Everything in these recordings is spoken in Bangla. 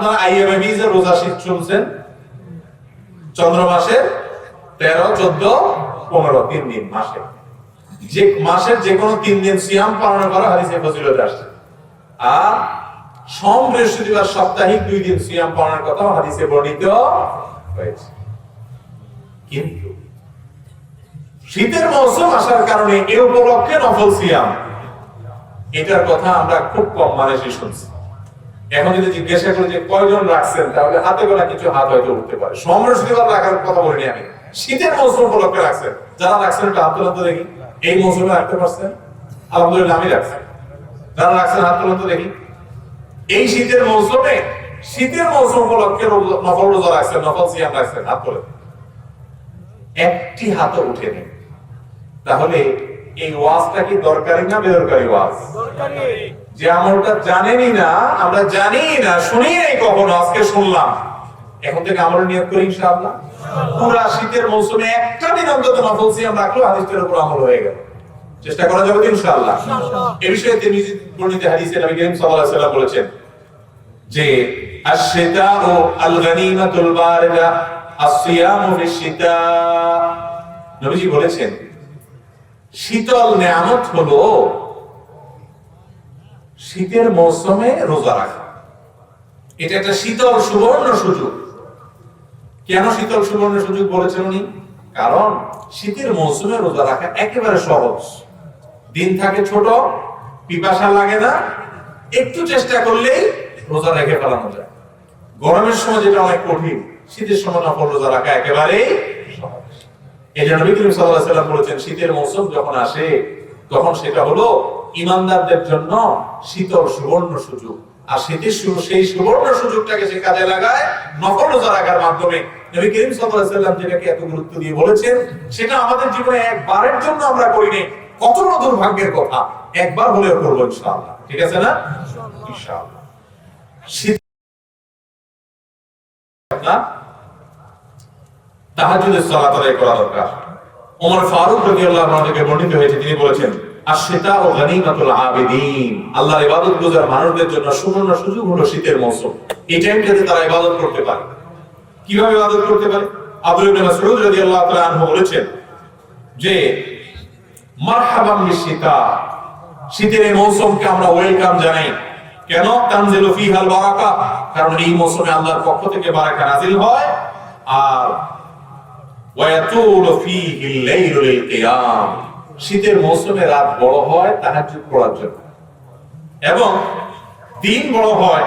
আপনারা রোজা শীত শুনছেন চন্দ্র তেরো, চোদ্দ, পনেরো, তিন দিন মাসে। যে মাসের যে কোনো তিন দিন সিয়াম পালন করা হাদিসে ফজিলত আসছে। আর বৃহস্পতিবার সাপ্তাহিক দুই দিন সিয়াম পালনের কথা হাদিসে বর্ণিত হয়েছে। কিন্তু শীতের মৌসুম আসার কারণে এ উপলক্ষে নফল সিয়াম। এটার কথা আমরা খুব কম মানুষই শুনছি। এখন যদি জিজ্ঞাসা করি যে কয়জন রাখছেন, তাহলে হাতে গোনা কিছু হাত হয়তো উঠতে পারে। সমৃদ্ধিবার রাখার কথা বলিনি আমি। শীতের মৌসুম উপলক্ষে রাখছেন। যারা রাখছেন একটা হাত তোলাতে দেখি। এই মৌসুমে রাখতে পারছেন? আলহামদুলিল্লাহ, আমি রাখছি। যারা রাখছেন হাত তোলাতে দেখি। এই শীতের মৌসুমে, শীতের মৌসুম উপলক্ষে নফল রোজা রাখছেন, নফল সিয়াম রাখছেন, হাত তোলে একটি হাতও উঠে নেই। তাহলে এই ওয়াজটা কি দরকারি না বেদরকারি ওয়াজ? যে আমলটা জানেনই না, আমরা জানি না শুনি নাই কখনো আজকে শুনলাম। এখন থেকে আমল নিয়োগ করি ইনশাআল্লাহ। পুরা শীতের মৌসুমে একটা দিন অন্তত নফল সিয়াম রাখল হাদিসের উপর আমল হয়ে গেল। চেষ্টা করা যাবে ইনশাআল্লাহ। এ বিষয়ে তিনি বর্ণিত হাদিসে নবী করিম সাল্লাল্লাহু আলাইহি ওয়াসাল্লাম বলেছেন যে আশ-শিতা ও আল-গানিমাতুল বারিদা, আস-সিয়ামু ফিশ-শিতা নবীজি বলেছেন, শীতল নিয়ামত হলো শীতের মৌসুমে রোজা রাখা। এটা একটা শীতল সুবর্ণ সুযোগ। কেন শীতল সুবর্ণ সুযোগ বলেছেন উনি? কারণ শীতের মৌসুমে রোজা রাখা একেবারে সহজ। দিন থাকে ছোট, পিপাসা লাগে না, একটু চেষ্টা করলেই রোজা রেখে ফেলানো যায়। গরমের সময় যেটা অনেক কঠিন, শীতের সময় নফল রোজা রাখা একেবারেই সহজ। এই জন্য নবী করিম সাল্লাল্লাহু আলাইহি সাল্লাম বলেছেন, শীতের মৌসুম যখন আসে তখন সেটা হলো ইমানদারদের জন্য শীতল সুবর্ণ সুযোগ। আর শীতের সেই সুবর্ণ সুযোগটাকে সে কাজে লাগায় রোজা রাখার মাধ্যমে। নবী করিম সাল্লাম যেটাকে এত গুরুত্ব দিয়ে বলেছেন, সেটা আমাদের জীবনে একবারের জন্য আমরা করিনি কত দুর্ভাগ্যের কথা, একবার হলেও করব ইনশাআল্লাহ। ঠিক আছে না? ইনশাআল্লাহ। তাহাজ্জুদের সালাত করা দরকার। ওমর ফারুক রাদিয়াল্লাহু আনহু থেকে বর্ণিত হয়েছে, তিনি বলেছেন, আশ-শিতা ও গানিমাতুল আবিদিন। আল্লাহর ইবাদত গুজার মানুষদের জন্য সুবর্ণ সুযোগ হলো শীতের মৌসুম। এই টাইমটাতে তারা ইবাদত করতে পারে। কীভাবে ইবাদত করতে পারে? আব্দুল ইবনে মাসউদ রাদিয়াল্লাহু তাআলা আনহু বলেছেন যে মারহাবাম বিশিতা শীতের এই মৌসুমকে আমরা ওয়েলকাম জানাই। কেন? তানজিলু ফিহাল বারাকা। কারণ এই মৌসুমে আল্লাহর পক্ষ থেকে বারাকা নাজিল হয়। আর শীতের মৌসুমে রাত বড় হয় তাহাজ্জুদ পড়ার জন্য। এবং দিন বড় হয়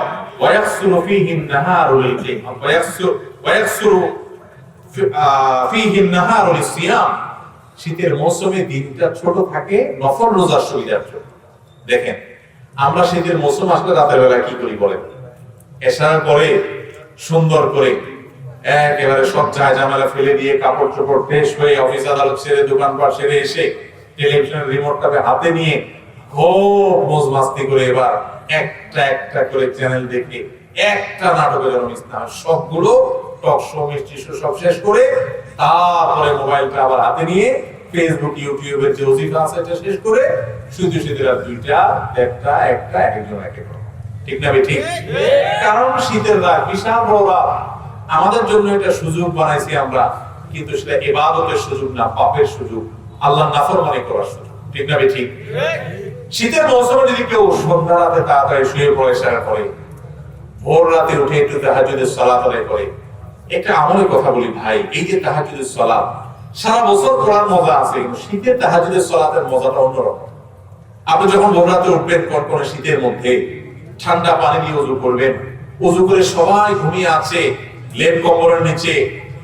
শীতের মৌসুমে দিনটা ছোট থাকে, নফল রোজার সুবিধার জন্য। দেখেন, আমরা শীতের মৌসুম আসলে রাতের বেলা কি করি বলেন? এসার পরে সুন্দর করে একেবারে সব যায় জামালা ফেলে দিয়ে কাপড় চোপড় ফ্রেশ হয়ে অফিস আদালত ছেড়ে দোকানপাট সেরে এসে টেলিভিশনের রিমোটটাকে হাতে নিয়ে খুব মোজ মাস্তি করে এবার একটা একটা করে চ্যানেল দেখে একটা নাটকের জন্য মিস না সবগুলো টক শো মিষ্টি শো সব শেষ করে তারপরে মোবাইলটা আবার হাতে নিয়ে ফেসবুক ইউটিউবের যে অজিফা আছে এটা শেষ করে শুধু শুধু রাত দুইটা একটা একটা এক একজন এক ঠিক না ঠিক? কারণ শীতের রাত বিশাল বড় রাত আমাদের জন্য এটা সুযোগ বানাইছি আমরা, কিন্তু সেটা ইবাদতের সুযোগ না, পাপের সুযোগ। আল্লাহ নাফরমানি করার সুযোগ। ঠিক না ঠিক শীতের মৌসুমে যদি কেউ সন্ধ্যা রাতে তাড়াতাড়ি শুয়ে পড়ে সারা পড়ে। ভোর রাতে উঠে একটু তাহাজুদের সালাত আদায় করে। একটা আমলের কথা বলি ভাই, এই যে তাহাজুদের সালাত, সারা বছর পড়ার মজা আছে, কিন্তু শীতের তাহাজুদের সালাতের মজাটা অন্যরকম। আপনি যখন ভোর রাতে উঠবেন কনকনে শীতের মধ্যে, ঠান্ডা পানি দিয়ে উজু করবেন উজু করে সবাই ঘুমিয়ে আছে লেপ কম্বলের নিচে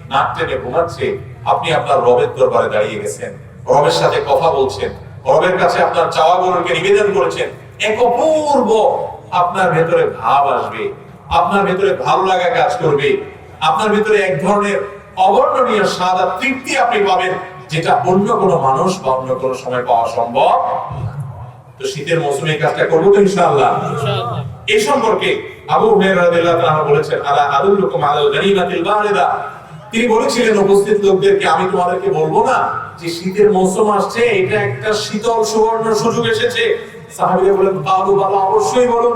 নাক টেনে ঘুমাচ্ছে। আপনি আপনার রবের দরবারে দাঁড়িয়ে গেছেন। রবের সাথে কথা বলছেন। রবের কাছে আপনার চাওয়াগুলোকে নিবেদন করেছেন। এক অপূর্ব আপনার ভেতরে ভাব আসবে। আপনার ভেতরে ভালো লাগা কাজ করবে। আপনার ভেতরে এক ধরনের অবর্ণনীয় স্বাদ আর তৃপ্তি আপনি পাবেন যেটা অন্য কোনো মানুষ বা অন্য কোনো সময় পাওয়া সম্ভব তো শীতের মৌসুমে কাজটা করব তো ইনশাআল্লাহ। এই সম্পর্কে তিনি বলেছিলেন উপস্থিত লোকদেরকে, আমি তোমাদেরকে বলব না যে শীতের মৌসুম আসছে, এটা একটা শীতল সুবর্ণ সুযোগ এসেছে। বলেন, বাবু, বাবা, অবশ্যই বলুন।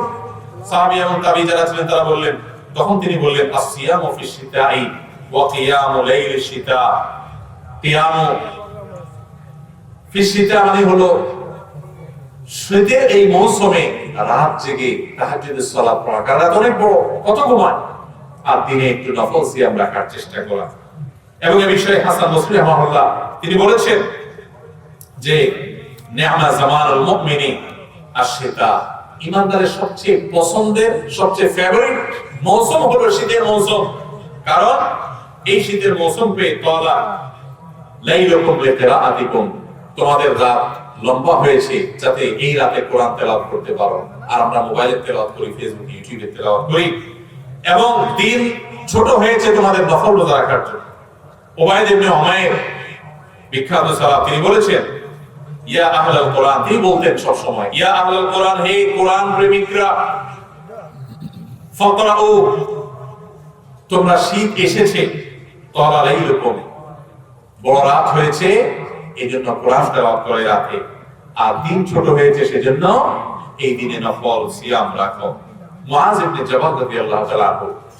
সাহাবী এবং তাবি যারা ছিলেন, তারা বললেন, তখন তিনি বললেন আসিয়ামু ফি শিতা মানে হলো শীতের এই মৌসুমে রাত জেগে তাহাজ্জুদের সালাত পড়া কারণ অনেক বড়, কত ঘুমায়? আর দিনে একটু নফল সিয়াম রাখার চেষ্টা করা। এবং এ বিষয়ে হাসান বসরি রহমাহুল্লাহ তিনি বলেছেন যে নেআমা জামানুল মুমিনি আশিতা ইমানদারের সবচেয়ে পছন্দের, সবচেয়ে ফেভারিট মৌসুম হলো শীতের মৌসুম। কারণ এই শীতের মৌসুম পেয়ে তলা লাইলাকুম লিকিরাআতিকুম তোমাদের রাত লম্বা হয়েছে যাতে এই রাতে কোরআন তেলাওয়াত করতে পারো। আর আমরা মোবাইলে তেলাওয়াত করি, ফেসবুক, ইউটিউবে তেলাওয়াত করি। এবং দিন ছোট হয়েছে তোমাদের নফল রোজা রাখার জন্য। ওবায়দ ইবনে উমাইর, বিখ্যাত সাহাবা তিনি বলেছেন, ইয়া আহলাল কোরআন, তিনি বলতেন সব সময় ইয়া আহলাল কোরআন, হে কোরআন প্রেমিকরা ফাকরাউ তোমরা শীত এসেছে, তলা লাইলুকুম বড় রাত হয়েছে এই জন্য কোরআন তেলাওয়াত করে রাতে। আর দিন ছোট হয়েছে সেজন্য এই দিনে নফল সিয়াম রাখো।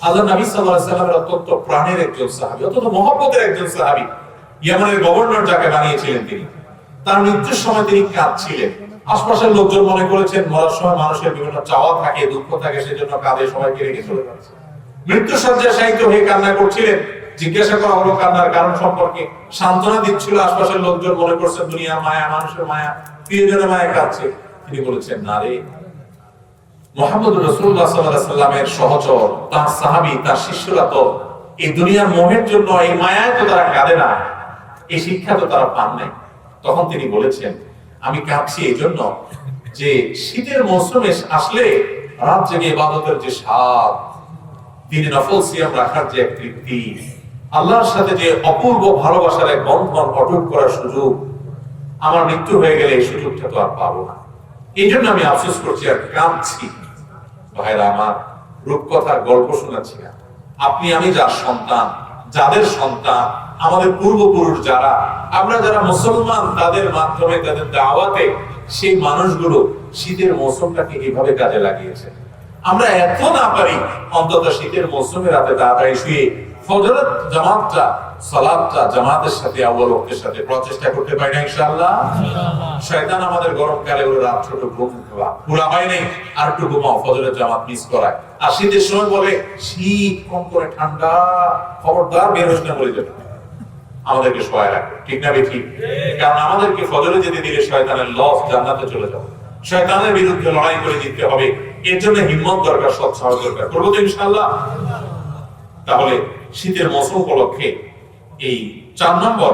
আল্লাহ নবী সাল্লামের অত্যন্ত প্রাণের একজন অত্যন্ত মহব্বতের একজন গভর্নর যাকে বানিয়েছিলেন তিনি। তার মৃত্যুর সময় তিনি কাঁদছিলেন। আশপাশের লোকজন মনে করেছেন, মরার সময় মানুষের বিভিন্ন চাওয়া থাকে, দুঃখ থাকে, সেজন্য সবাইকে রেখে চলে যাচ্ছে মৃত্যু শায়িত হয়ে কান্না করছিলেন। জিজ্ঞাসা করা হলো কান্নার কারণ সম্পর্কে। সান্ত্বনা দিচ্ছিল আশপাশের লোকজন, মনে করছেন, দুনিয়ার মায়া, মানুষের মায়া প্রিয়জনের কাঁদছে তিনি বলেছেন মোহাম্মদ রসুল্লাহ সাল্লামের সহচর, তার সাহাবি, তার শিষ্যরা তো এই দুনিয়ার মোহের জন্য, এই মায়ায় তো তারা কাঁদে না, এই শিক্ষা তো তারা পান নাই। তখন তিনি বলেছেন, আমি কাঁদছি এই জন্য যে শীতের মৌসুমে আসলে রাত জেগে ইবাদতের যে স্বাদ, দিনে নফল সিয়াম রাখার যে এক তৃপ্তি, আল্লাহর সাথে যে অপূর্ব ভালোবাসার এক বন্ধন অটুট করার সুযোগ আমার মৃত্যু হয়ে গেলে এই সুযোগটা তো আর পাবো না। এই জন্য আমি আফসোস করছি আর কাঁদছি। ভাইরা আমার, রূপকথার গল্প শোনাচ্ছি না। আপনি আমি যার সন্তান, যাদের সন্তান, আমাদের পূর্বপুরুষ যারা, আমরা যারা মুসলমান, তাদের মাধ্যমে, তাদের দাওয়াতে সেই মানুষগুলো শীতের মৌসুমটাকে এভাবে কাজে লাগিয়েছে। আমরা এত না পারি, অন্তত শীতের মৌসুমে রাতে তাড়াতাড়ি শুয়ে ফজরের জামাতটা সালাদটা জামাতের সাথে সাথে প্রচেষ্টা করতে পারি না ইনশাআল্লাহ? শয়তান আমাদের গরমকালে ওর ছোট ঘুম পুরা হয় নাই আর একটু ঘুমাও ফজরের জামাত মিস করায়। আর শীতের সময় বলে শীত কম করে ঠান্ডা খবরদার বের হোস না বলে যাবে আমাদেরকে সহায় রাখবে ঠিক না ঠিক। কারণ আমাদেরকে ফজরে যেতে দিলে শয়তানের লস জান্নাতে চলে যাবে। শয়তানের বিরুদ্ধে লড়াই করে জিততে হবে। এর জন্য হিম্মত দরকার সৎসাহ দরকার। করব তো ইনশাআল্লাহ। তাহলে শীতের মৌসুম উপলক্ষে এই চার নম্বর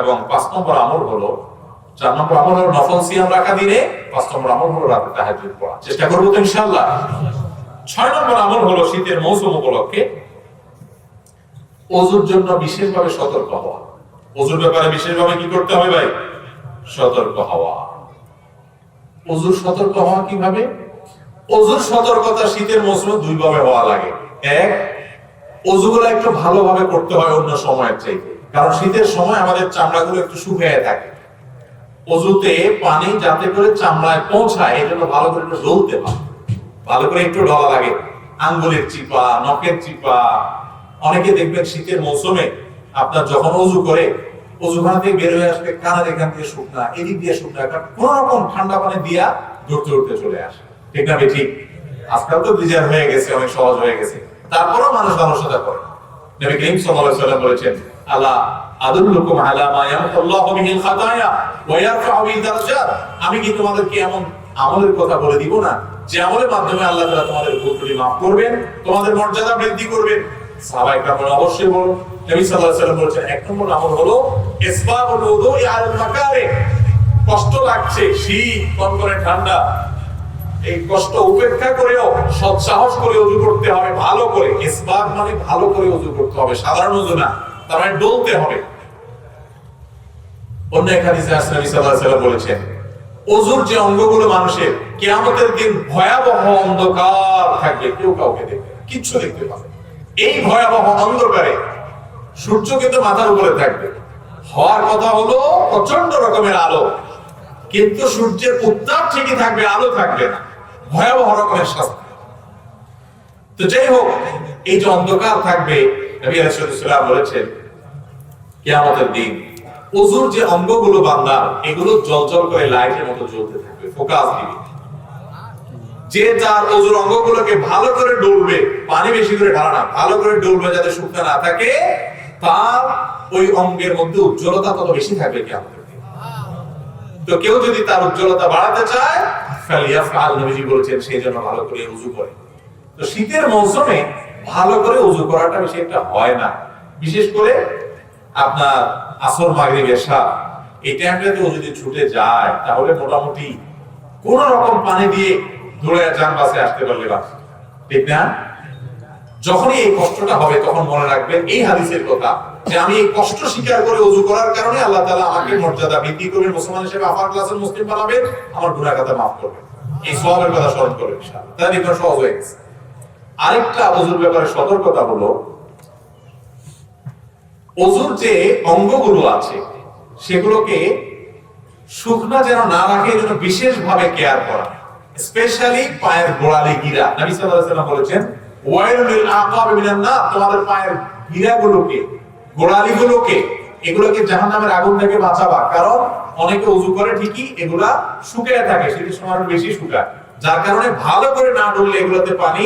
এবং পাঁচ নম্বর আমল হলো, চার নম্বর আমল হলো নফল সিয়াম রাখা দিনে, পাঁচ নম্বর আমল হলো রাতে তাহাজ্জুদ পড়া। চেষ্টা করব তো ইনশাআল্লাহ। ছয় নম্বর আমল হলো শীতের মৌসুম উপলক্ষে অজুর জন্য বিশেষভাবে সতর্ক হওয়া। অজুর ব্যাপারে বিশেষভাবে কি করতে হবে ভাই? সতর্ক হওয়া। অজুর সতর্ক হওয়া কীভাবে? অজুর সতর্কতা শীতের মৌসুমে দুইভাবে হওয়া লাগে। এক অজুগুলো একটু ভালোভাবে করতে হয় অন্য সময়ের চাইতে। কারণ শীতের সময় আমাদের চামড়াগুলো একটু শুকিয়ে থাকে। অজুতে পানি যাতে করে চামড়ায় পৌঁছায়, এই জন্য ভালো করে একটু ডলতে হয়। ভালো করে একটু ডলা লাগে। আঙ্গুলের চিপা, নখের চিপা। অনেকে দেখবেন শীতের মৌসুমে আপনার যখন অজু করে, অজুখানা থেকে বের হয়ে আসবে কানার এখান থেকে শুকনা, এদিক দিয়ে শুকনা, কারণ কোন রকম ঠান্ডা পানি দিয়া দৌড়তে দৌড়তে চলে আসে। ঠিক না ঠিক আজকাল তো ব্রিজার হয়ে গেছে, অনেক সহজ হয়ে গেছে। তারপরেও মানুষ অলসতা করে নবী করিম সাল্লাল্লাহু আলাইহি বলেছেন আল্লাহ আদুল্লুকুম আলা মা বিহিল খাতায়া ওয়া ইয়ারফাউ বিহি দারাজাত আমি কি তোমাদেরকে এমন আমলের কথা বলে দিব না, যে আমলের মাধ্যমে আল্লাহ তাআলা তোমাদের ভুলগুলি মাফ করবেন, তোমাদের মর্যাদা বৃদ্ধি করবেন? সাহাবায়ে অবশ্যই বলুন, নবী সাল্লাল্লাহু আলাইহি বলেছেন, এক নম্বর আমল হলো ইসবাগুল উযুই আলাল মাকারে কষ্ট লাগছে, শীত, কনকনে ঠান্ডা। এই কষ্ট উপেক্ষা করেও, সৎ সাহস করে অজু করতে হবে, ভালো করে ইসবাগ মানে ভালো করে অজু করতে হবে, সাধারণ অজু না, তার মানে ডলতে হবে। অন্য এক হাদিসে আসলে নবী সাল্লাল্লাহু আলাইহি ওয়াসাল্লাম বলেছেন, অজুর যে অঙ্গগুলো মানুষের, কিয়ামতের দিন ভয়াবহ অন্ধকার থাকবে, কেউ কাউকে দেখবে কিচ্ছু দেখতে পাবে এই ভয়াবহ অন্ধকারে সূর্য কিন্তু মাথার উপরে থাকবে। হওয়ার কথা হলো প্রচণ্ড রকমের আলো। কিন্তু সূর্যের উত্তাপ ঠিকই থাকবে, আলো থাকবে না। ভয়াবহ রকমের শাস্তি। তো যাই হোক, এই যে অন্ধকার থাকবে দিন যে অঙ্গগুলো বান্দার এগুলো জলজল করে লাইটের মতো জ্বলতে থাকবে, ফোকাস দিবে যে অজুর অঙ্গগুলোকে ভালো করে ডলবে, পানি বেশি করে ঢালা না, ভালো করে ডলবে যাতে শুকনো না থাকে, তার ওই অঙ্গের মধ্যে উজ্জ্বলতা তত বেশি থাকবে কিয়ামতের তো কেউ যদি তার উজ্জ্বলতা বাড়াতে চায় ফালিয়াফআল নবীজি বলেছেন সেই জন্য ভালো করে উজু করে। তো শীতের মৌসুমে ভালো করে করাটা বেশি একটা হয় না। বিশেষ করে আপনার আসর মাগরিব এশা এই টাইমটাতে ও যদি ছুটে যায় তাহলে মোটামুটি কোন রকম পানি দিয়ে ধরে যান বাসে আসতে পারলে বাস। ঠিক না? যখনই এই কষ্টটা হবে, তখন মনে রাখবেন এই হাদিসের কথা যে আমি এই কষ্ট স্বীকার করে উজু করার কারণে আল্লাহ তাআলা আমাকে মর্যাদা বৃদ্ধি করবেন, মুসলমান হিসেবে আপার ক্লাসের মুসলিম বানাবেন, আমার গুনাহ কথা মাফ করবেন। এই সওয়াবের কথা স্মরণ করবেন তাহলে দেখবেন সহজ হয়ে গেছে। আরেকটা অজুর ব্যাপারে সতর্কতা হলো, অজুর যে অঙ্গগুলো আছে, সেগুলোকে শুকনা যেন না রাখে, এই জন্য বিশেষভাবে কেয়ার করা। স্পেশালি পায়ের গোড়ালি গিরা। নবী সাল্লাল্লাহু আলাইহি বলেছেন ওয়াইলুল লিল আকাব তোমাদের পায়ের গিরাগুলোকে গোড়ালিগুলোকে, এগুলোকে জাহান্নামের আগুন থেকে বাঁচাবা। কারণ অনেকে উজু করে ঠিকই এগুলা শুকিয়ে থাকে, শীতের সময় বেশি শুকায়। যার কারণে ভালো করে না ডললে এগুলোতে পানি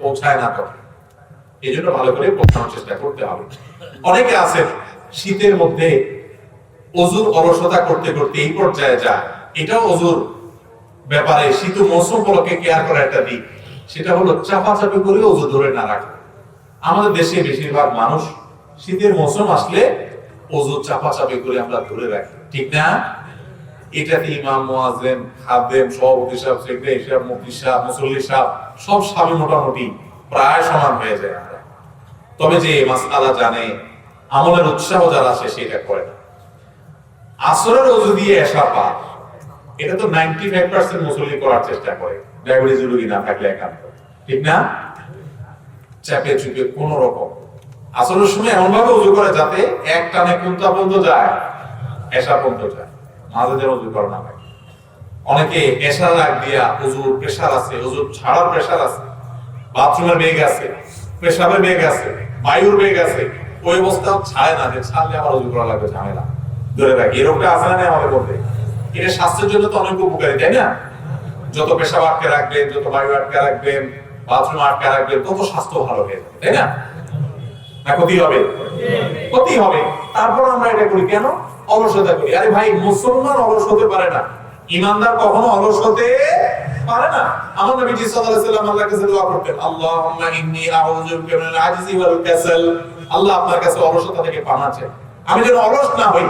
পৌঁছায় না তখন এই জন্য ভালো করে পৌঁছানোর চেষ্টা করতে হবে। অনেকে আছেন, শীতের মধ্যে অজুর অলসতা করতে করতে এই পর্যায়ে যায়। এটাও অজুর ব্যাপারে শীত মৌসুম উপলক্ষে কেয়ার করা একটা দিক। সেটা হলো চাপাচাপি করে অজু ধরে না রাখা। আমাদের দেশে বেশিরভাগ মানুষ শীতের মৌসুম আসলে অজু চাপাচাপি করে আমরা ধরে রাখি। ঠিক না? এটাতে ইমাম, মুয়াজ্জিন, খাদেম, সভাপতি সাহেব, সেক্রেটারি সাহেব, মুফতি সাহেব, মুসল্লি সাহেব, সব সাবে মোটামুটি প্রায় সমান হয়ে যায় আমরা। তবে যে মাসআলা জানে, আমলের উৎসাহ যারা আছে সেটা করে না। আসরের অজু দিয়ে এসা পার, এটা তো নাইনটি ফাইভ পার্সেন্ট মুসল্লি করার চেষ্টা করে। ডায়াবেটিস রোগী না থাকলে একান্ত। ঠিক না? চাপে চুপে কোন রকম। আসরের সময় এমন ভাবে উজু করে যাতে এক টানে কুন্তা পর্যন্ত যায় এসা পর্যন্ত যায়। মাঝে যেন উজু করা না অনেকে এসার রাগ দিয়া উজুর প্রেশার আছে উজুর ছাড়ার প্রেশার আছে। বাথরুমের বেগ আছে, পেশাবের বেগ আছে, বায়ুর বেগ আছে। ওই অবস্থা ছাড়ে না যে ছাড়লে আবার উজু করা লাগবে ঝামেলা। ধরে রাখি এরকমটা আছে না আমাদের মধ্যে? এটা স্বাস্থ্যের জন্য তো অনেক উপকারী, তাই না? যত পেশাব আটকে রাখবেন, যত বায়ু আটকে রাখবেন বাথরুম আটকে তত স্বাস্থ্য ভালো হয়ে যাবে, তাই না? না, ক্ষতি হবে? ক্ষতি হবে। তারপর আমরা এটা করি, কেন? অলসতা করি। আরে ভাই, মুসলমান অলস হতে পারে না। ইমানদার কখনো অলস হতে পারে না। আমার সাল্লাল্লাহু আলাইহি আল্লাহর কাছে দোয়া করতেন ইন্নী আউযু বিকা মিনাল ওয়াল কাসাল। আল্লাহ আপনার কাছে অলসতা থেকে পানা চাই আমি যেন অলস না হই,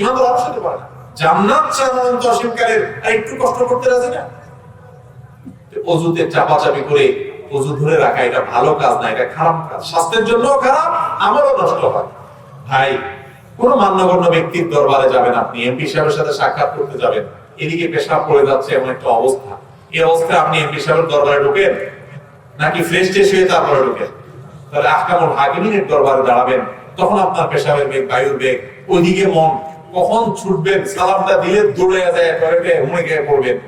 ইমানদার অলস হতে পারে না। জান্নাত চান অনন্ত অসীমকালের একটু কষ্ট করতে রাজি না? অজুতে চাপাচাপি করে অজু ধরে রাখা, এটা ভালো কাজ না, এটা খারাপ কাজ। স্বাস্থ্যের জন্য খারাপ, আমারও নষ্ট হয়। ভাই, কোন মান্যগণ্য ব্যক্তির দরবারে যাবেন আপনি এমপি সাহেবের সাথে সাক্ষাৎ করতে যাবেন। এদিকে পেশাব পড়ে যাচ্ছে এমন একটা অবস্থা। এই অবস্থায় আপনি এমপি সাহেবের দরবারে ঢুকেন? নাকি ফ্রেশ ট্রেশ হয়ে তারপরে ঢুকেন? তাহলে আহকামুল হাকিমিনের দরবারে দাঁড়াবেন? তখন আপনার পেশাবের বেগ, বায়ুর বেগ, ওইদিকে মন। কখন ছুটবেন? সালামটা দিলে দৌড়ে যায় টয়লেটে গিয়ে পড়বেন।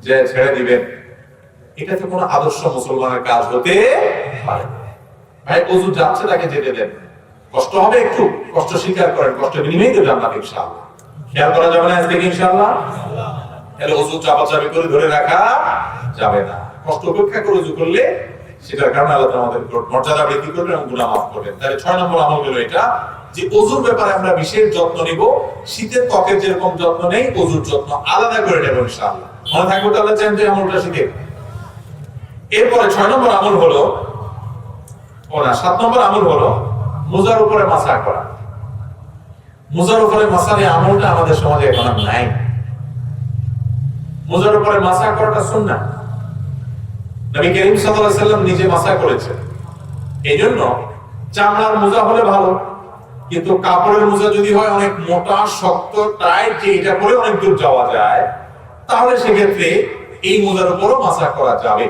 যে ছেড়ে দিবেন। এটা তো কোনো আদর্শ মুসলমানের কাজ হতে পারে ভাই অজু যাচ্ছে তাকে যেতে দেন। কষ্ট হবে একটু। কষ্ট স্বীকার করেন, কষ্ট বিনিময়ে তো জান্নাত ইনশাআল্লাহ। খেয়াল করা যাবে না আজ থেকে ইনশাআল্লাহ? তাহলে অজু চাপাচাপি করে ধরে রাখা যাবে না। কষ্ট উপেক্ষা করে উজু করলে সেটার কারণে আল্লাহ আমাদের মর্যাদা বৃদ্ধি করবেন এবং গুনাহ মাফ করবেন। তাহলে ছয় নম্বর আমল হলো এটা যে অজুর ব্যাপারে আমরা বিশেষ যত্ন নিব। শীতের ত্বকের যেরকম যত্ন নেই অজুর যত্ন আলাদা করে নেব ইনশাআল্লাহ। মনে থাকবে তাহলে চান যে আমলটা শিখে। এরপরে ছয় নম্বর আমল হলো ও না সাত নম্বর আমল হলো, মোজার উপরে মাসা করা। মোজার উপরে মাসার এই আমলটা আমাদের সমাজে এখন নাই। মোজার উপরে মাসা করাটা শুননা নবী করিম আলাইহি সাল্লাম নিজে মাসা করেছেন। এই জন্য চামড়ার মোজা হলে ভালো, কিন্তু কাপড়ের মোজা যদি হয় অনেক মোটা, শক্ত, টাইট, যে এটা পরে অনেক দূর যাওয়া যায়, তাহলে সেক্ষেত্রে এই মোজার উপরও মাসা করা যাবে।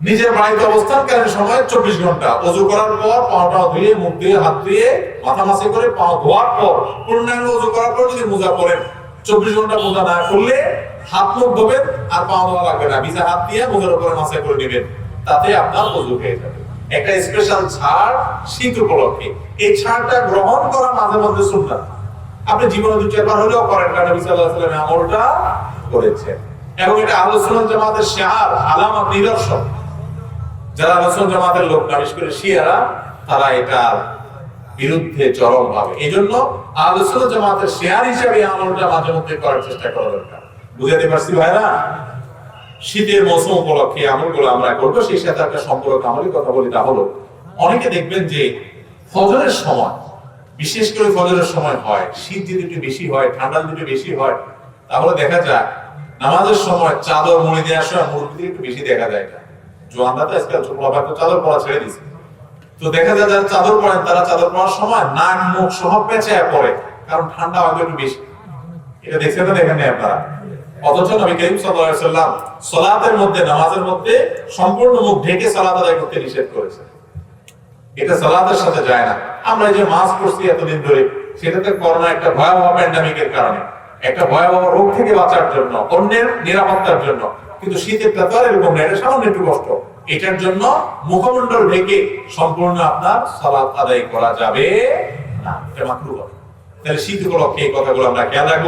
নিজের বাড়িতে অবস্থান অবস্থানকালীন সময় চব্বিশ ঘণ্টা অজু করার পর পাওটা ধুয়ে, মুখ দিয়ে হাত ধুয়ে, মাথা মাসে করে পাও ধোয়ার পর পূর্ণাঙ্গ অজু করার পর যদি মোজা পরেন, চব্বিশ ঘণ্টা মোজা না করলে হাত মুখ ধোবেন আর পাও ধোয়া লাগবে না। ভিজা হাত দিয়ে মোজার উপরে মাসে করে নেবেন, তাতে আপনার অজু হয়ে যাবে। একটা স্পেশাল ছাড় শীত উপলক্ষে। এই ছাড়টা গ্রহণ করা মাঝে মধ্যে সুন্নাত আপনি জীবনে দু চারবার হলেও করেন, কারণ নবী আমলটা করেছেন। এবং এটা আলোচনা জামাতের শেয়ার আলামত, নিদর্শন। যারা রসুল জামাতের লোক না বিশেষ করে শিয়ারা, তারা এটার বিরুদ্ধে চরম ভাবে এই জন্য আলোচনা জামাতের শেয়ার হিসাবে আমলটা মাঝে মধ্যে করার চেষ্টা করা দরকার। বুঝাতে পারছি ভাইরা? শীতের মৌসুম উপলক্ষে আমলগুলো আমরা করব, সেই সাথে একটা সম্পর্ক আমলের কথা বলি, তা হলো, অনেকে দেখবেন যে ফজরের সময়, বিশেষ করে ফজরের সময় হয়, শীত যদি একটু বেশি হয়, ঠান্ডা যদি বেশি হয়, তাহলে দেখা যায়, নামাজের সময় চাদর মুড়ি দেওয়ার সময় মুরগি একটু বেশি দেখা যায় এটা জোয়ানরা তো আজকাল চাদর পরা ছেড়ে তো দেখা যায় যারা চাদর পরেন, তারা চাদর পরার সময় নাক, মুখ সহ পড়ে কারণ ঠান্ডা হয়তো একটু বেশি। এটা দেখছেন না দেখেন আপনারা? অথচ নবী করিম সাল্লাম মধ্যে, নামাজের মধ্যে সম্পূর্ণ মুখ ঢেকে সালাত আদায় করতে নিষেধ করেছে এটা সালাতের সাথে যায় না। আমরা যে মাস্ক পরছি এতদিন ধরে সেটা তো করোনা একটা ভয়াবহ প্যান্ডামিকের কারণে। একটা ভয়াবহ রোগ থেকে বাঁচার জন্য, অন্যের নিরাপত্তার জন্য। কিন্তু শীতের আর এরকম না, এটা সামান্য একটু কষ্ট। এটার জন্য মুখমণ্ডল ঢেকে সম্পূর্ণ আপনার সালাত আদায় করা যাবে না। এটা তাহলে শীত উপলক্ষে এই কথাগুলো আমরা খেয়াল রাখব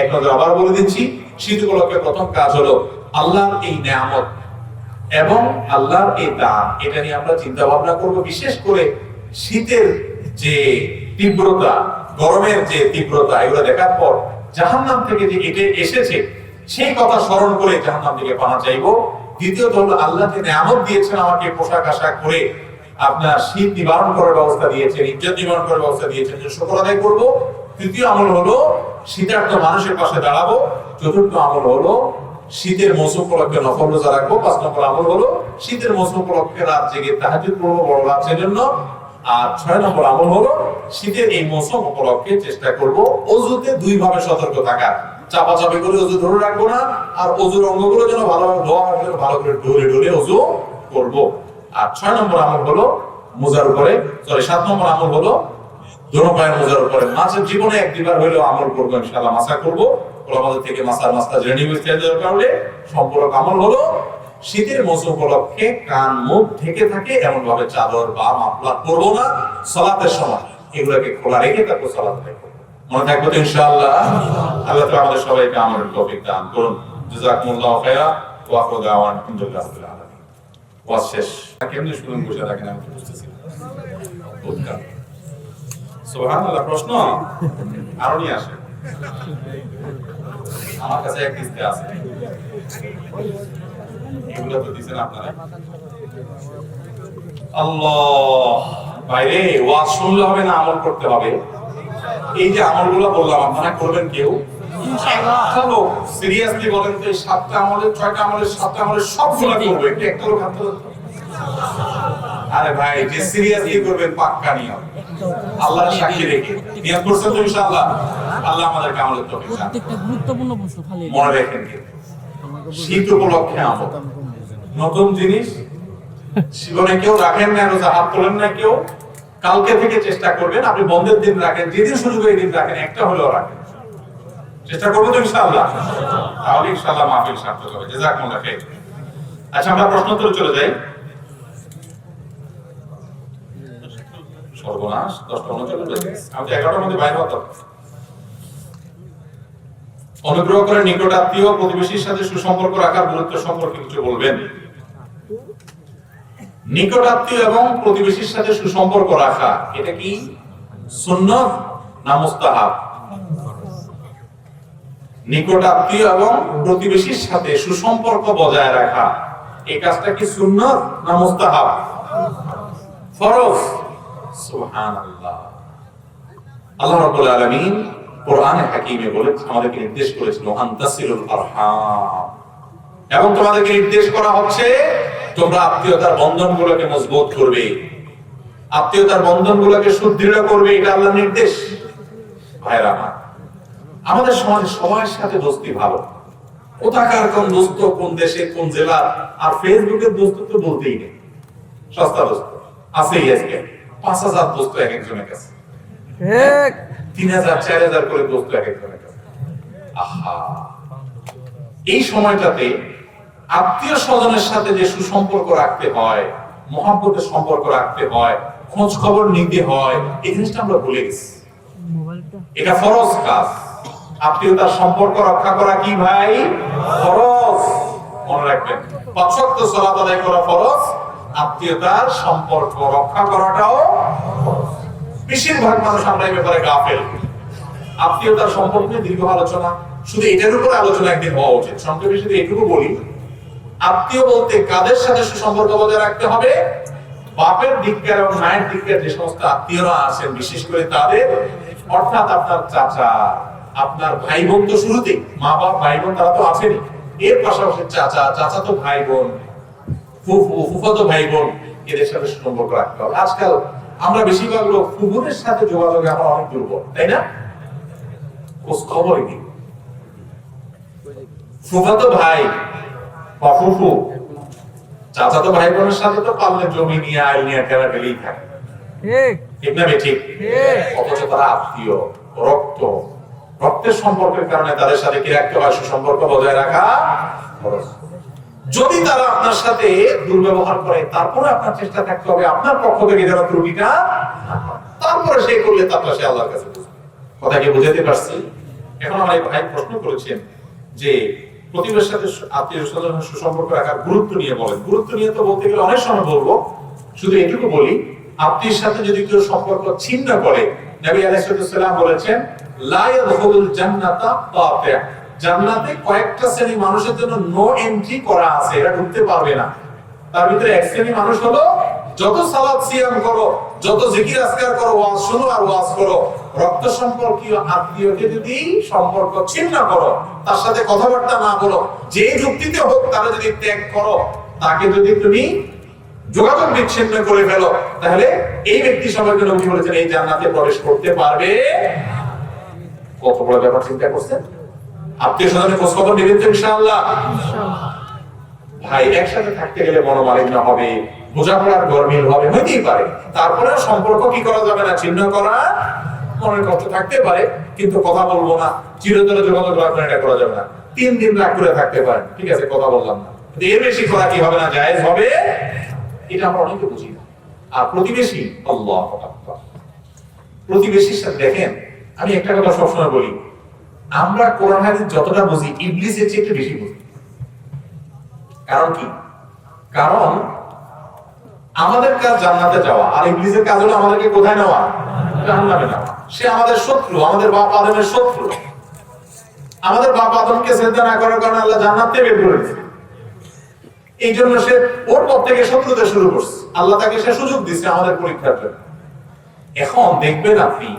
এক নজর আবার বলে দিচ্ছি, শীত উপলক্ষে প্রথম কাজ হলো আল্লাহর এই নিয়ামত এবং আল্লাহর এই দান। এটা নিয়ে আমরা চিন্তা ভাবনা করব, বিশেষ করে শীতের যে তীব্রতা গরমের যে তীব্রতা, এগুলো দেখার পর জাহান্নাম থেকে যে এটা এসেছে, সেই কথা স্মরণ করে জাহান্নাম থেকে পানা চাইব দ্বিতীয়ত হলো আল্লাহ যে নিয়ামত দিয়েছেন আমাকে পোশাক আশাক করে আপনার শীত নিবারণ করার ব্যবস্থা দিয়েছেন, ইজ্জত নিবারণ করার ব্যবস্থা দিয়েছেন শুকর আদায় করব। তৃতীয় আমল হলো শীতার্থ মানুষের পাশে দাঁড়াবো। চতুর্থ আমল হলো শীতের মৌসুম উপলক্ষে নফল রোজা রাখব। পাঁচ নম্বর আমল হলো শীতের মৌসুম উপলক্ষে রাত জেগে তাহাজুদ করব বড় রাতের জন্য। আর ছয় নম্বর আমল হলো শীতের এই মৌসুম উপলক্ষে চেষ্টা করব অজুতে দুই ভাবে সতর্ক থাকা। চাপা চাপি করে অজু ধরে রাখব না, আর অজুর অঙ্গগুলো যেন ভালোভাবে ধোয়া হয় ভালো করে ডলে ডলে অজু করব। আর ছয় নম্বর আমল হলো মোজার উপরে, সরি, সাত নম্বর আমল হলো দোনো মোজার উপরে। মাছের জীবনে এক দুইবার হইলেও আমল করব, ইনশাআল্লাহ মাসা করব। থেকে মাসার মাস্তা জেনে নিব দরকার সম্পূর্ণ আমল হলো শীতের মৌসুম উপলক্ষে কান, মুখ ঢেকে থাকে এমন ভাবে চাদর, বা মাফলার করব না, সলাতের সময়। এগুলোকে খোলা রেখে তারপর সলাত মনে থাকবে তো ইনশাআল্লাহ? আল্লাহ আমাদের সবাইকে আমলের তৌফিক দান করুন। জাযাকুমুল্লাহু খায়রা ওয়া আখিরু দাওয়ানা শেষ। কেমনে শুনুন, বসে থাকেন, আমি বুঝতেছি সুবহানাল্লাহ, প্রশ্ন? আরও আসে আমার কাছে এক কিস্তি আছে। এগুলো তো দিছেন আপনারা। আল্লাহ বাইরে ওয়াজ শুনলে হবে না আমল করতে হবে। এই যে আমলগুলো বললাম আপনারা করবেন কেউ? চলো সিরিয়াসলি বলেন তো সাতটা আমলের ছয়টা আমলের সাতটা আমলের সবগুলো করব। একটু একটা লোক হাত আরে ভাই যে সিরিয়াসলি করবেন পাক্কা নিয়ম। আল্লাহ সাক্ষী রেখে। নিয়ম করছেন তো ইনশাআল্লাহ। আল্লাহ আমাদেরকে আমলের দান প্রত্যেকটা গুরুত্বপূর্ণ প্রশ্ন খালি মনে রাখেন কিন্তু শীত উপলক্ষে আমল নতুন জিনিস, জীবনে কেউ রাখেন না, রোজা হাত তোলেন না কেউ। কালকে থেকে চেষ্টা করবেন, আপনি বন্ধের দিন রাখেন, যেদিন সুযোগ এই দিন রাখেন, একটা হলেও রাখেন। চেষ্টা করব তো ইনশাআল্লাহ। তাহলে ইনশাআল্লাহ মাহফিল সার্থক হবে। জাযাকুমুল্লাহ খাইর। আচ্ছা আমরা প্রশ্ন উত্তরে চলে যাই। সর্বনাশ দশটা উনচল্লিশ আমি এগারোটার মধ্যে বাইরে হতাম অনুগ্রহ করে নিকট আত্মীয় প্রতিবেশীর সাথে সুসম্পর্ক রাখার গুরুত্ব সম্পর্কে কিছু বলবেন? নিকট আত্মীয় এবং প্রতিবেশীর সাথে সুসম্পর্ক রাখা, এটা কি সুন্নত না মুস্তাহাব? নিকট আত্মীয় এবং প্রতিবেশীর সাথে সুসম্পর্ক বজায় রাখা, এই কাজটা কি সুন্নত না মুস্তাহাব? ফরজ। সুবহানাল্লাহ। আল্লাহ রাব্বুল আলামিন কোরআনে হাকিমে বলে, আমাদেরকে নির্দেশ করেছিল আনতাসিলুল আরহাম। এবং তোমাদেরকে নির্দেশ করা হচ্ছে, তোমরা আত্মীয়তার বন্ধনগুলোকে মজবুত করবে। আত্মীয়তার বন্ধনগুলোকে সুদৃঢ় করবে, এটা আল্লাহর নির্দেশ। ভাইরা আমার, আমাদের সমাজে সবার সাথে দোস্তি ভালো। কোথাকার কোন দোস্ত, কোন দেশে, কোন জেলার আর ফেসবুকের দোস্ত তো বলতেই নেই। সস্তা দোস্ত, আছেই আজকে। পাঁচ হাজার দোস্ত এক একজনের কাছে। তিন হাজার, চার হাজার করে দোস্ত এক আহা। এই সময়টাতে আত্মীয় স্বজনের সাথে যে সুসম্পর্ক রাখতে হয়, মহাব্বতের সম্পর্ক রাখতে হয়, খোঁজ খবর নিতে হয়, এই জিনিসটা আমরা ভুলে গেছি। এটা ফরজ কাজ। আত্মীয়তার সম্পর্ক রক্ষা করা কি ভাই? ফরজ। মনে রাখবেন পাঁচশক্ত সলাত আদায় করা ফরজ। আত্মীয়তার সম্পর্ক রক্ষা করাটাও। বেশিরভাগ মানুষ আমরা এই ব্যাপারে গাফেল। আত্মীয়তার সম্পর্কে দীর্ঘ আলোচনা, শুধু এটার উপর আলোচনা একদিন হওয়া উচিত। সংক্ষেপে শুধু এটুকু বলি আত্মীয় বলতে কাদের সাথে সুসম্পর্ক বজায় রাখতে হবে? বাপের দিককার এবং মায়ের দিককার যে সমস্ত আত্মীয়রা আছেন, বিশেষ করে তাদের, অর্থাৎ আপনার চাচা, আপনার ভাই বোন তো শুরুতে মা বাপ ভাই বোন তারা তো আছেনই। এর পাশাপাশি চাচা চাচা তো ভাই বোন ফুফু, ফুফাতো ভাই বোন এদের সাথে সুসম্পর্ক রাখতে হবে। আজকাল আমরা বেশিরভাগ লোক ফুফুদের সাথে যোগাযোগে আমরা অনেক দুর্বল তাই না? খোঁজ ফুফাতো ভাই বা ফুফু চাচাতো ভাই বোনের সাথে তো পারলে জমি নিয়ে আইল নিয়ে থাকে। ঠিক না ঠিক। অথচ তারা আত্মীয় রক্ত রক্তের সম্পর্কের কারণে তাদের সাথে কি রাখতে হয় সুসম্পর্ক বজায় রাখা? ফরজ। যদি তারা আপনার সাথে দুর্ব্যবহার করে, তারপরে আপনার চেষ্টা থাকতে হবে আপনার পক্ষ থেকে যেন ত্রুটিটা তারপরে সে করলে তারপরে সে আল্লাহর কাছে। কথা কি বুঝাতে পারছি? এখন আমার ভাই প্রশ্ন করেছেন যে প্রতিবেশীর সাথে আত্মীয় সুসম্পর্ক রাখার গুরুত্ব নিয়ে বলেন। গুরুত্ব নিয়ে তো বলতে গেলে অনেক সময় বলব। শুধু এটুকু বলি, আত্মীয়ের সাথে যদি কেউ সম্পর্ক ছিন্ন করে, নবী আলাইহিস সালাম বলেছেন, লা ইয়াদখুলুল জান্নাতা কাতি' জান্নাতে কয়েকটা শ্রেণি মানুষের জন্য নো এন্ট্রি করা আছে, এরা ঢুকতে পারবে না। তার ভিতরে এক শ্রেণি মানুষ হলো, যত সালাত সিয়াম করো, যত জিকির আজকার করো, ওয়াজ শোনো আর ওয়াজ করো। রক্ত সম্পর্কীয় আত্মীয়কে যদি সম্পর্ক ছিন্ন করো, তার সাথে কথাবার্তা না বলো যে যুক্তিতে হোক তারা যদি ত্যাগ করো, তাকে যদি তুমি যোগাযোগ বিচ্ছিন্ন করে ফেলো, তাহলে এই ব্যক্তি সম্পর্কে নবী বলেছেন, এই জান্নাতে প্রবেশ করতে পারবে কত বড় ব্যাপার চিন্তা করছেন? আত্মীয় স্বজনের খোঁজ খবর নেবেন তো ইনশাআল্লাহ। ভাই একসাথে থাকতে গেলে মনোমালিন্য হবে বোঝাপড়ার গরমিল হবে হইতেই পারে। তারপরে সম্পর্ক কি করা যাবে না? চিহ্ন করা মনের কষ্ট থাকতে পারে কিন্তু কথা বলব না। চিরতরে যোগাযোগ রাখবেন এটা করা যাবে না। তিন দিন রাগ করে থাকতে পারেন ঠিক আছে কথা বললাম না। এর বেশি করা কি হবে না? জায়েজ হবে? এটা আমরা অনেকে বুঝি না। আর প্রতিবেশী আল্লাহ প্রতিবেশীর সাথে দেখেন আমি একটা কথা সবসময় বলি আমরা কোরআন হাদিস যতটা বুঝি, ইবলিসের চেয়ে একটু বেশি বুঝি। কারণ কি? কারণ আমাদের কাজ জান্নাতে যাওয়া, আর ইবলিসের কাজ হলো আমাদেরকে কোথায় নেওয়া? জাহান্নামে নেওয়া। সে আমাদের শত্রু, আমাদের বাপ আদমের শত্রু। আমাদের বাপ আদমকে শ্রদ্ধা না করার কারণে আল্লাহ জান্নাতে বের করে দিয়েছে। এই জন্য সে ওর পর থেকে শত্রুতা শুরু করছে। আল্লাহ তাকে সে সুযোগ দিচ্ছে আমাদের পরীক্ষার জন্য। এখন দেখবেন আপনি,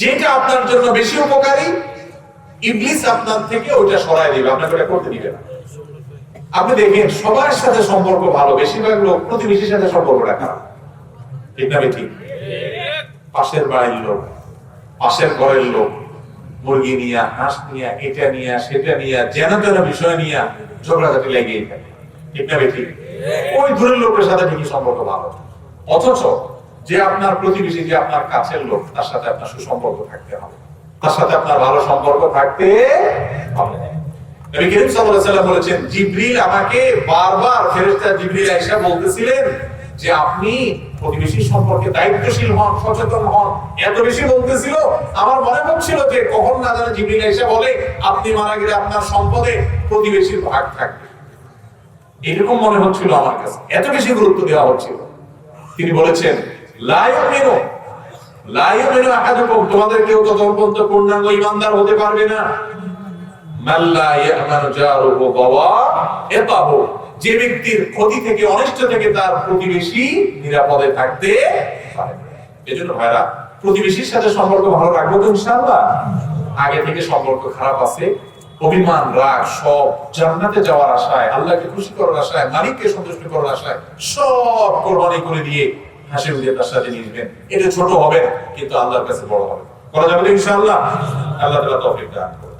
যেটা আপনার জন্য বেশি উপকারী ইবলিস আপনার থেকে ওইটা সরাই দিবে, আপনাকে ওটা করতে দিবে না। আপনি দেখেন, সবার সাথে সম্পর্ক ভালো, বেশিরভাগ লোক প্রতিবেশীর সাথে ঠিক না ঠিক পাশের বাড়ির লোক, পাশের ঘরের লোক, মুরগি হাঁস এটা সেটা যেন তেন বিষয় নিয়ে ঝগড়াঝাটি থাকে ঠিক না ঠিক ওই দূরের লোকের সাথে ঠিকই সম্পর্ক ভালো। অথচ যে আপনার প্রতিবেশী, যে আপনার কাছের লোক, তার সাথে আপনার সুসম্পর্ক থাকতে হবে। তার সাথে আপনার ভালো সম্পর্ক থাকতে হবে। নবী করিম সাল্লাল্লাহু বলেছেন, জিবরিল আমাকে বারবার ফেরেশতা জিবরিল আয়েশা বলতেছিলেন যে আপনি প্রতিবেশী সম্পর্কে দায়িত্বশীল হন, সচেতন হন। এত বেশি বলতেছিল। আমার মনে হচ্ছিল যে কখন না জানে জিবরিল আয়েশা বলে, আপনি মারা গেলে আপনার সম্পদে প্রতিবেশীর ভাগ থাকবে। এরকম মনে হচ্ছিল আমার কাছে। এত বেশি গুরুত্ব দেওয়া হচ্ছিল। তিনি বলেছেন লায়ু মেনো তোমাদের কেউ পর্যন্ত পূর্ণাঙ্গ ইমানদার হতে পারবে না। যে ব্যক্তির ক্ষতি থেকে, অনিষ্ট থেকে তার প্রতিবেশী নিরাপদে থাকতে ভাইরা, প্রতিবেশীর সাথে সম্পর্ক ভালো রাখব তো আগে থেকে সম্পর্ক খারাপ আছে, অভিমান, রাগ সব জান্নাতে যাওয়ার আশায়, আল্লাহকে খুশি করার আশায়, মালিককে সন্তুষ্ট করার আশায় সব কোরবানি করে দিয়ে হাসি দিয়ে তার সাথে নিয়ে এটা ছোট হবে কিন্তু আল্লাহর কাছে বড় হবে। করা যাবে ইনশাআল্লাহ? আল্লাহ তালা তফিক দান করুন।